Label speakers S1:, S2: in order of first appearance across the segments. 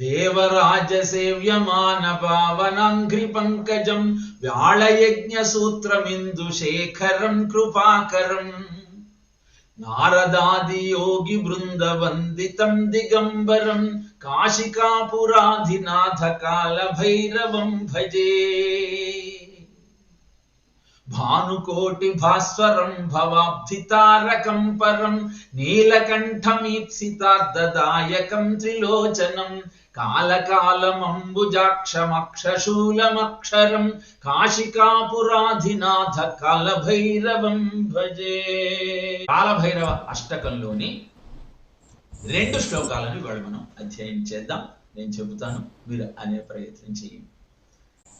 S1: देवराजसेव्यमानपावनाङ्घ्रिपङ्कजम् व्याळयज्ञसूत्रमिन्दुशेखरम् कृपाकरम् नारदादियोगिवृन्दवन्दितम् दिगम्बरम् काशिकापुराधिनाथकालभैरवम् भजे భానుకోటి భాస్వరం భవాబ్ధితారకం పరం నీలకంఠమీప్సితార్దదాయకం త్రిలోచనం కాలకాలమంబుజాక్షమక్షశూలమక్షరం కాశికాపురాధినాథ కాలభైరవం భజే కాలభైరవ అష్టకంలోని రెండు శ్లోకాలను ఇవాళ మనం అధ్యయనం చేద్దాం. నేను చెబుతాను మీరు అనే ప్రయత్నం చేయండి.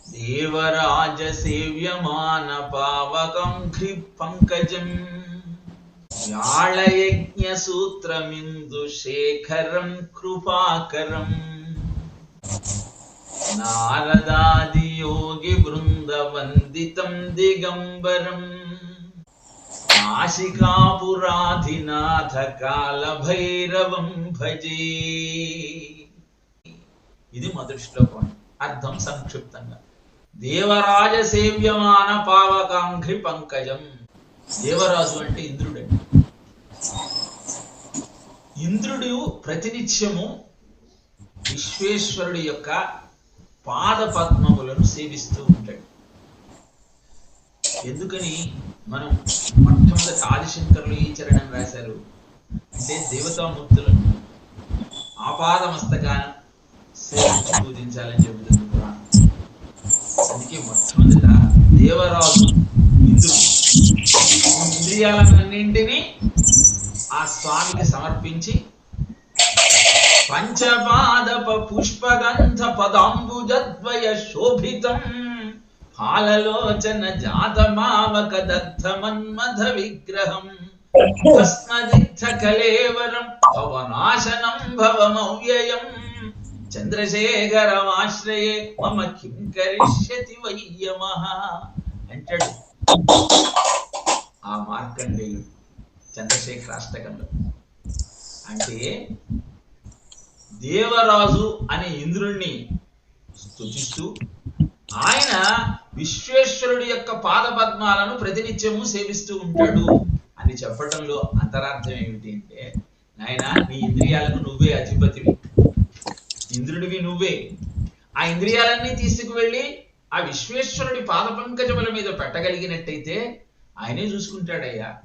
S1: దేవరాజ సేవ్యమాన పావకం ఘ్రి పంకజం వ్యాళయజ్ఞ సూత్రమిందు శేఖరం కృపాకరం నారదాది యోగి బృంద వందితం దిగంబరం కాశికాపురాధినాథ కాల భైరవం భజే ఇది మొదటి శ్లోకం అర్థం సంక్షిప్తంగా దేవరాజ సేవ్యమాన పావకాంఘ్రి పంకజం. దేవరాజు అంటే ఇంద్రుడే. ఇంద్రుడు ప్రతినిత్యము విశ్వేశ్వరుడి యొక్క పాద పద్మములను సేవిస్తూ ఉంటాడు. ఎందుకని మనం మొట్టమొదటి ఆదిశంకరులు ఈ చరణం రాశారు? అంటే దేవతామూర్తులను ఆపాదమస్తకాన సేవించి పూజించాలని చెబుతుంది. అందుకే మొట్టమొదట దేవరాజు ఇంద్రుడు ఇంద్రియాలన్నింటినీ ఆ స్వామికి సమర్పించి పంచపాదప పుష్పగంధ పదాంబుజద్వయ శోభితం హాలలోచన జాతమావక దత్త మన్మథ విగ్రహం భస్మదిగ్ధ కలేవరం భవనాశనం భవమవ్యయం. చంద్రశేఖరమాశ్రయే మమ కిం కరిష్యతి వయ్యమ? అంటాడు. ఆ మార్కండేయుడు చంద్రశేఖర అష్టకంలో అంటే దేవరాజు అనే ఇంద్రుణ్ణి స్థుతిస్తూ ఆయన విశ్వేశ్వరుడి యొక్క పాదపద్మాలను ప్రతినిత్యము సేవిస్తూ ఉంటాడు అని చెప్పటంలో అంతరార్థం ఏమిటి అంటే నాయన నీ ఇంద్రియాలకు నువ్వే అధిపతివి. ఇంద్రుడివి నువ్వే. ఆ ఇంద్రియాలన్నీ తీసుకువెళ్ళి ఆ విశ్వేశ్వరుడి పాద పంకజముల మీద పెట్టగలిగినట్టయితే ఆయనే చూసుకుంటాడయ్యా.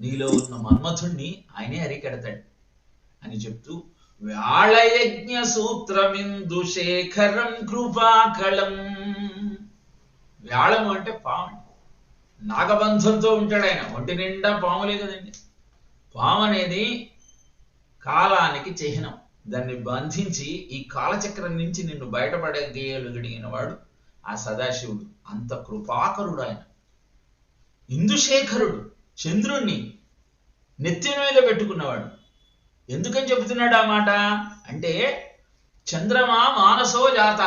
S1: నీలో ఉన్న మన్మథుణ్ణి ఆయనే అరికెడతాడు అని చెప్తూ వ్యాళయజ్ఞ సూత్రమిందు శేఖరం కృపాకళం. వ్యాళము అంటే పాము. నాగబంధంతో ఉంటాడు ఆయన. ఒంటి నిండా పాములే కదండి పాము అనేది కాలానికి చిహ్నం. దాన్ని బంధించి ఈ కాలచక్రం నుంచి నిన్ను బయటపడగలిగిన వాడు ఆ సదాశివుడు. అంత కృపాకరుడు ఆయన. ఇందుశేఖరుడు చంద్రుణ్ణి నెత్తిన మీద పెట్టుకున్నవాడు. ఎందుకని చెబుతున్నాడు ఆ మాట? అంటే చంద్రమా మానసో జాత.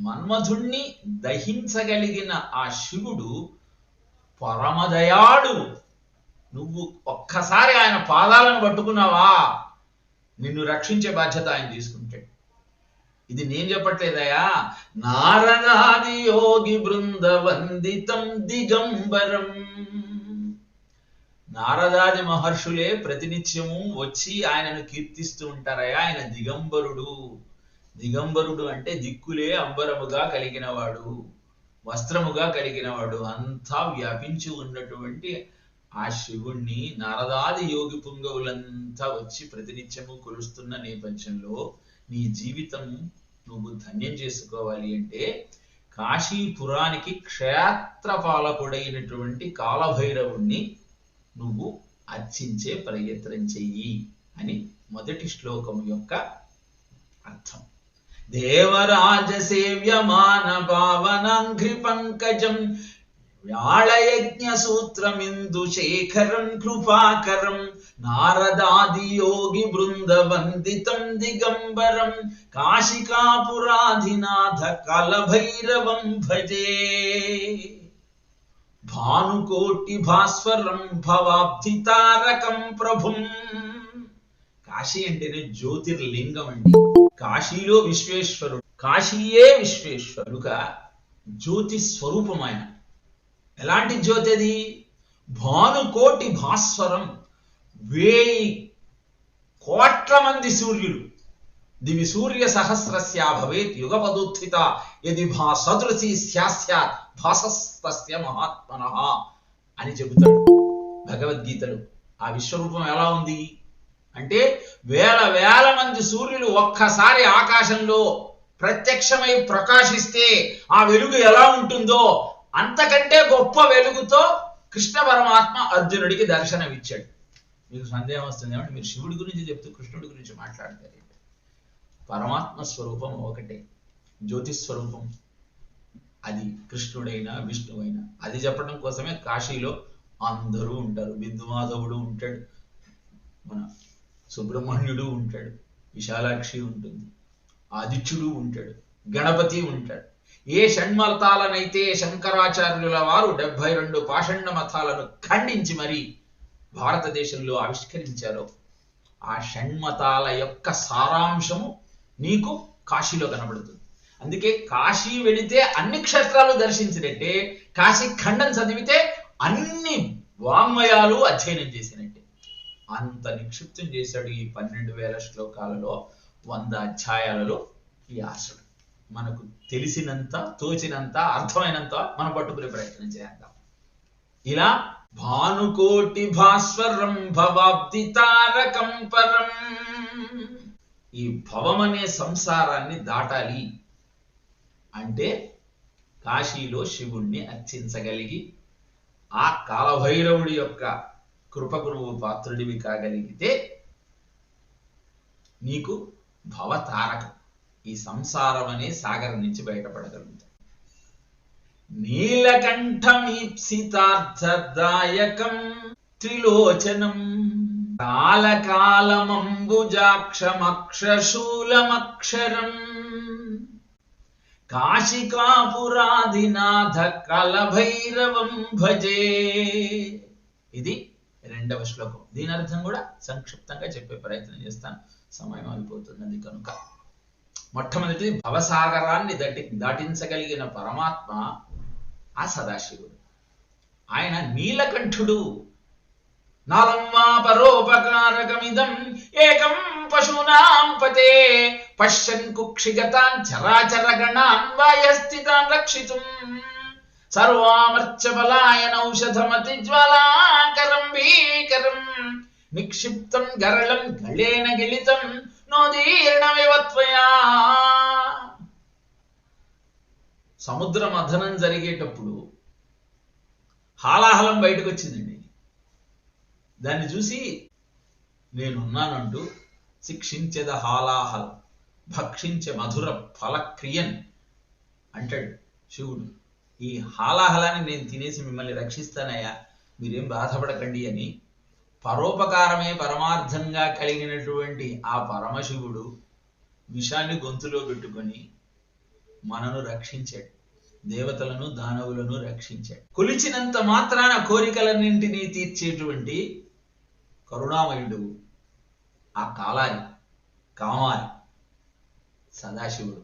S1: మన్మధుణ్ణి దహించగలిగిన ఆ శివుడు పరమదయాడు నువ్వు ఒక్కసారి ఆయన పాదాలను పట్టుకున్నావా? నిన్ను రక్షించే బాధ్యత ఆయన తీసుకుంటాడు. ఇది నేను చెప్పట్లేదయా? నారదాది యోగి బృంద వందితం దిగంబరం. నారదాది మహర్షులే ప్రతినిత్యము వచ్చి ఆయనను కీర్తిస్తూ ఉంటారయ్యా ఆయన దిగంబరుడు. దిగంబరుడు అంటే దిక్కులే అంబరముగా కలిగినవాడు వస్త్రముగా కలిగినవాడు అంతా వ్యాపించి ఉన్నటువంటి ఆ శివుణ్ణి నారదాది యోగి పుంగవులంతా వచ్చి ప్రతినిత్యము కొలుస్తున్న నేపథ్యంలో నీ జీవితం నువ్వు ధన్యం చేసుకోవాలి అంటే కాశీపురానికి క్షేత్రపాలకుడైనటువంటి కాలభైరవుణ్ణి నువ్వు అర్చించే ప్రయత్నం చెయ్యి అని మొదటి శ్లోకం యొక్క అర్థం. దేవరాజ సేవ్యమాన భావనాంఘ్రి పంకజం వ్యాళయజ్ఞ సూత్రమిందు శేఖరం కృపాకరం నారదాది యోగి బృంద వందితం దిగంబరం కాశికాపురాధినాథ కలభైరవం భజే. భానుకోటి భాస్వరం భవాబ్ధి తారకం ప్రభుం. కాశీ అంటేనే జ్యోతిర్లింగం అండి కాశీలో విశ్వేశ్వరుడు. కాశీయే విశ్వేశ్వరుడుగా జ్యోతి స్వరూపమైన ఆయన. ఎలాంటి జ్యోతి అది? భానుకోటి భాస్వరం వేయి కోట్ల మంది సూర్యుడు దివి సూర్య సహస్రస్య భవేత్ యుగపదుత్థిత. యది భా సదృశి భాసస్తస్య మహాత్మన అని చెబుతాడు భగవద్గీతలు. ఆ విశ్వరూపం ఎలా ఉంది? అంటే వేల వేల మంది సూర్యులు ఒక్కసారి ఆకాశంలో ప్రత్యక్షమై ప్రకాశిస్తే ఆ వెలుగు ఎలా ఉంటుందో అంతకంటే గొప్ప వెలుగుతో కృష్ణ పరమాత్మ అర్జునుడికి దర్శనమిచ్చాడు. మీకు సందేహం వస్తుంది ఏమంటే మీరు శివుడి గురించి చెప్తూ కృష్ణుడి గురించి మాట్లాడతారు. పరమాత్మ స్వరూపం ఒకటే జ్యోతి స్వరూపం. అది కృష్ణుడైనా విష్ణువైనా. అది చెప్పడం కోసమే కాశీలో అందరూ ఉంటారు. బిందుమాధవుడు ఉంటాడు. మన సుబ్రహ్మణ్యుడు ఉంటాడు. విశాలాక్షి ఉంటుంది. ఆదిత్యుడు ఉంటాడు. గణపతి ఉంటాడు. ఏ షణ్మతాలనైతే శంకరాచార్యుల వారు డెబ్బై రెండు పాషండ మతాలను ఖండించి మరి భారతదేశంలో ఆవిష్కరించారో ఆ షణ్మతాల యొక్క సారాంశము నీకు కాశీలో కనబడుతుంది. అందుకే కాశీ వెళితే అన్ని క్షేత్రాలు దర్శించినట్టే కాశీ ఖండం చదివితే అన్ని వాంగ్మయాలు అధ్యయనం చేసినట్టే. అంత నిక్షిప్తం చేశాడు ఈ పన్నెండు వేల శ్లోకాలలో వంద అధ్యాయాలలో ఈ ఆసుడు మనకు తెలిసినంత తోచినంత అర్థమైనంత మనం పట్టుకునే ప్రయత్నం చేద్దాం. ఇలా భానుకోటి భాస్వరం భవాబ్ది తారకం పరం. ఈ భవం అనే సంసారాన్ని దాటాలి. అంటే కాశీలో శివుణ్ణి అర్చించగలిగి ఆ కాలభైరవుడి యొక్క కృపకు నువ్వు పాత్రుడివి కాగలిగితే నీకు భవతారకం. ఈ సంసారం అనే సాగరం నుంచి బయటపడగలుగుతాం. నీలకంఠమీప్సితార్థదాయకం త్రిలోచనం కాలకాలమంబుజాక్షమక్షశూలమక్షరం కాశికాపురాధినాథ కలభైరవం భజే. ఇది రెండవ శ్లోకం. దీని అర్థం కూడా సంక్షిప్తంగా చెప్పే ప్రయత్నం చేస్తాను. సమయం అయిపోతున్నది కనుక. మొట్టమొదటిది భవసాగరాన్ని దటి దాటించగలిగిన పరమాత్మ ఆ సదాశివుడు. ఆయన నీలకంఠుడు. నాలమ్మా పరోపకారకమిదం ఏకం పశూనాం పతే. పశ్యన్ కుక్షిగతాన్ చరాచరగణాన్ వాయస్థితాన్ రక్షితుం. సర్వామర్చబలాయన ఔషధమతి జ్వలాకరం భీకరం. నిక్షిప్తం గరళం గళేన గళితం. సముద్ర మథనం జరిగేటప్పుడు హాలాహలం బయటకు వచ్చిందండి దాన్ని చూసి నేనున్నానంటూ శిక్షించెద హాలాహలం భక్షించే మధుర ఫలక్రియన్ అంటాడు శివుడు. ఈ హాలాహలాన్ని నేను తినేసి మిమ్మల్ని రక్షిస్తానయ్యా మీరేం బాధపడకండి అని పరోపకారమే పరమార్థంగా కలిగినటువంటి ఆ పరమశివుడు విషాన్ని గొంతులో పెట్టుకొని మనను రక్షించాడు. దేవతలను దానవులను రక్షించాడు. కొలిచినంత మాత్రాన కోరికలన్నింటినీ తీర్చేటువంటి కరుణామయుడు ఆ కాలారి కామారి సదాశివుడు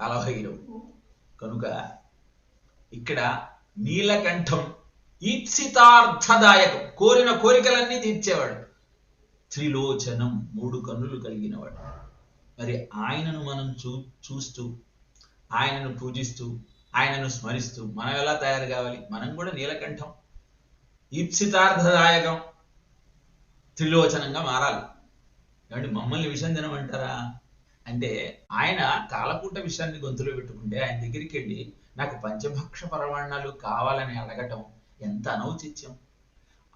S1: కాలభైరవు కనుక ఇక్కడ నీలకంఠం ఈప్సితార్థదాయకం. కోరిన కోరికలన్నీ తీర్చేవాడు. త్రిలోచనం మూడు కన్నులు కలిగినవాడు. మరి ఆయనను మనం చూ చూస్తూ ఆయనను పూజిస్తూ ఆయనను స్మరిస్తూ మనం ఎలా తయారు కావాలి? మనం కూడా నీలకంఠం. ఈప్సితార్థదాయకం త్రిలోచనంగా మారాలి. కాబట్టి మమ్మల్ని విషం తినమంటారా? అంటే ఆయన తాళపూట విషయాన్ని గొంతులో పెట్టుకుంటే ఆయన దగ్గరికి వెళ్ళి నాకు పంచభక్ష పరమాణాలు కావాలని అడగటం ఎంత అనౌచిత్యం.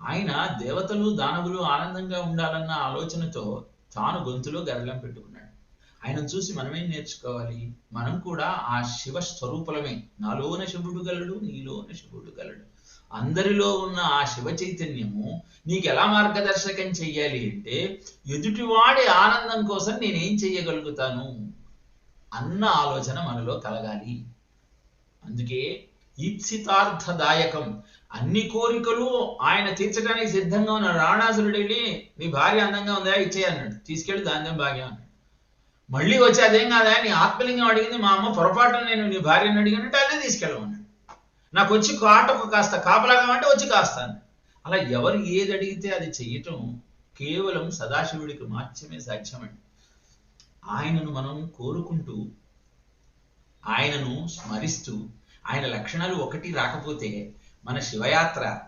S1: ఆయన దేవతలు దానవులు ఆనందంగా ఉండాలన్న ఆలోచనతో తాను గొంతులో గరళం పెట్టుకున్నాడు. ఆయన చూసి మనమేం నేర్చుకోవాలి? మనం కూడా ఆ శివ స్వరూపులమే. నాలోన శివుడు గలడు నీలోన శివుడు గలడు. అందరిలో ఉన్న ఆ శివ చైతన్యము నీకు ఎలా మార్గదర్శకం చెయ్యాలి అంటే ఎదుటివాడి ఆనందం కోసం నేనేం చెయ్యగలుగుతాను? అన్న ఆలోచన మనలో కలగాలి. అందుకే ఈప్సితార్థదాయకం. అన్ని కోరికలు ఆయన తీర్చడానికి సిద్ధంగా ఉన్న రావణాసురుడు వెళ్ళి నీ భార్య అందంగా ఉందా? ఇచ్చేయన్నాడు తీసుకెళ్ళి దాని భాగ్యం అన్నాడు. మళ్ళీ వచ్చి అదేం కాదా? నీ ఆత్మలింగం అడిగింది మా అమ్మ పొరపాటున నేను నీ భార్యను అడిగినట్టు అదే తీసుకెళ్ళమన్నాడు. నాకు వచ్చి కాటకు కాస్త కాపలాగా అంటే వచ్చి కాస్తాను. అలా ఎవరు ఏది అడిగితే అది చెయ్యటం కేవలం సదాశివుడికి మాత్రమే సాధ్యమండి. ఆయనను మనం కోరుకుంటూ ఆయనను స్మరిస్తూ ఆయన లక్షణాలు ఒకటి రాకపోతే మన శివయాత్ర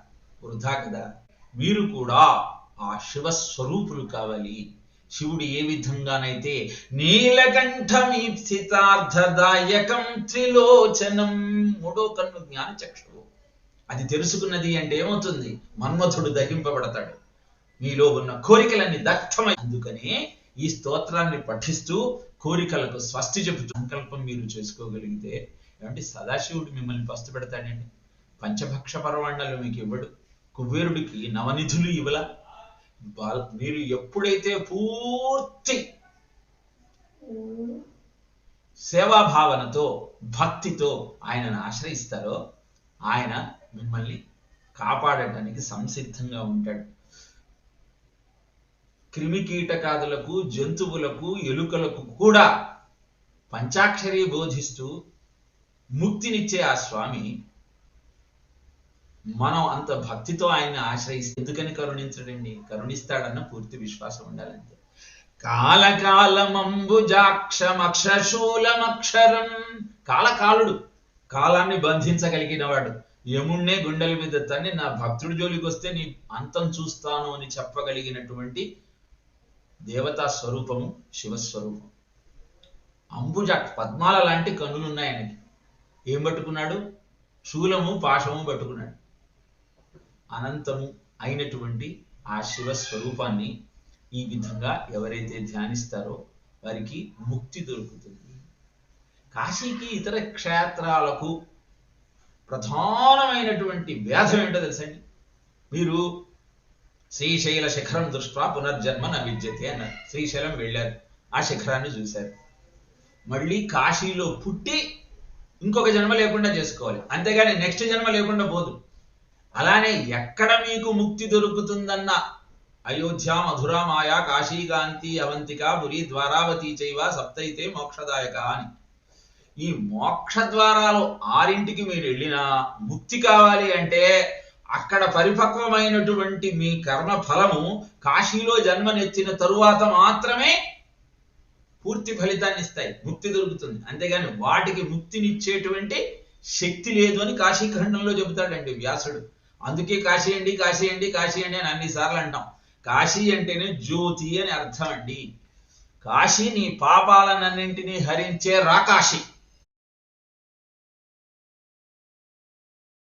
S1: వృధా కదా. మీరు కూడా ఆ శివ స్వరూపులు కావాలి. శివుడు ఏ విధంగానైతే నీలకంఠమీప్సితార్థదాయకం త్రిలోచనం మూడో కన్ను జ్ఞాన చక్షువు అది తెలుసుకున్నది అంటే ఏమవుతుంది? మన్మథుడు దహింపబడతాడు. మీలో ఉన్న కోరికలన్నీ దగ్ధమై అందుకనే ఈ స్తోత్రాన్ని పఠిస్తూ కోరికలకు స్వస్తి చెబుతూ సంకల్పం మీరు చేసుకోగలిగితే ఏమంటే సదాశివుడు మిమ్మల్ని పస్తు పెడతాడండి. పంచభక్ష పరవాణాలు మీకు ఇవ్వడు. కుబేరుడికి నవనిధులు ఇవ్వల. బా- మీరు ఎప్పుడైతే పూర్తి సేవాభావనతో భక్తితో ఆయనను ఆశ్రయిస్తారో ఆయన మిమ్మల్ని కాపాడటానికి సంసిద్ధంగా ఉంటాడు. క్రిమి కీటకాదులకు జంతువులకు ఎలుకలకు కూడా పంచాక్షరి బోధిస్తూ ముక్తినిచ్చే ఆ స్వామి మనం అంత భక్తితో ఆయన్ని ఆశ్రయిస్తే ఎందుకని కరుణించడండి? కరుణిస్తాడన్న పూర్తి విశ్వాసం ఉండాలంతే. కాలకాలమంబుజాక్షమక్షశూలమక్షరం కాలకాలుడు కాలాన్ని బంధించగలిగిన వాడు. యముణ్ణే గుండెల మీద తన్ని నా భక్తుడి జోలికి వస్తే నీ అంతం చూస్తాను అని చెప్పగలిగినటువంటి దేవతా స్వరూపము శివస్వరూపం. అంబుజ పద్మాల లాంటి కన్నులు ఉన్నాయి ఆయనకి. ఏం పట్టుకున్నాడు? శూలము పాశము పట్టుకున్నాడు. అనంతము అయినటువంటి ఆ శివ స్వరూపాన్ని ఈ విధంగా ఎవరైతే ధ్యానిస్తారో వారికి ముక్తి దొరుకుతుంది. కాశీకి ఇతర క్షేత్రాలకు ప్రధానమైనటువంటి వ్యాధం ఏంటో తెలుసండి? మీరు శ్రీశైల శిఖరం దృష్ట్యా పునర్జన్మ నా విద్యతే అన్నారు. శ్రీశైలం వెళ్ళారు. ఆ శిఖరాన్ని చూశారు. మళ్ళీ కాశీలో పుట్టి ఇంకొక జన్మ లేకుండా చేసుకోవాలి. అంతేగాని నెక్స్ట్ జన్మ లేకుండా పోదు. అలానే ఎక్కడ మీకు ముక్తి దొరుకుతుందన్న అయోధ్య మధుర మాయా కాశీకాంతి అవంతిక పురి ద్వారావతి చైవ సప్తైతే మోక్షదాయక అని. ఈ మోక్ష ద్వారాలు ఆరింటికి మీరు వెళ్ళినా ముక్తి కావాలి అంటే అక్కడ పరిపక్వమైనటువంటి మీ కర్మ ఫలము కాశీలో జన్మనెత్తిన తరువాత మాత్రమే పూర్తి ఫలితాన్ని ఇస్తాయి ముక్తి దొరుకుతుంది. అంతేగాని వాటికి ముక్తినిచ్చేటువంటి శక్తి లేదు అని కాశీఖండంలో చెబుతాడండి వ్యాసుడు. అందుకే కాశీ అండి కాశీ అండి కాశీ అండి అని అన్నిసార్లు అంటాం. కాశీ అంటేనే జ్యోతి అని అర్థం అండి. కాశీ నీ పాపాలన్నింటినీ హరించే రాకాశి.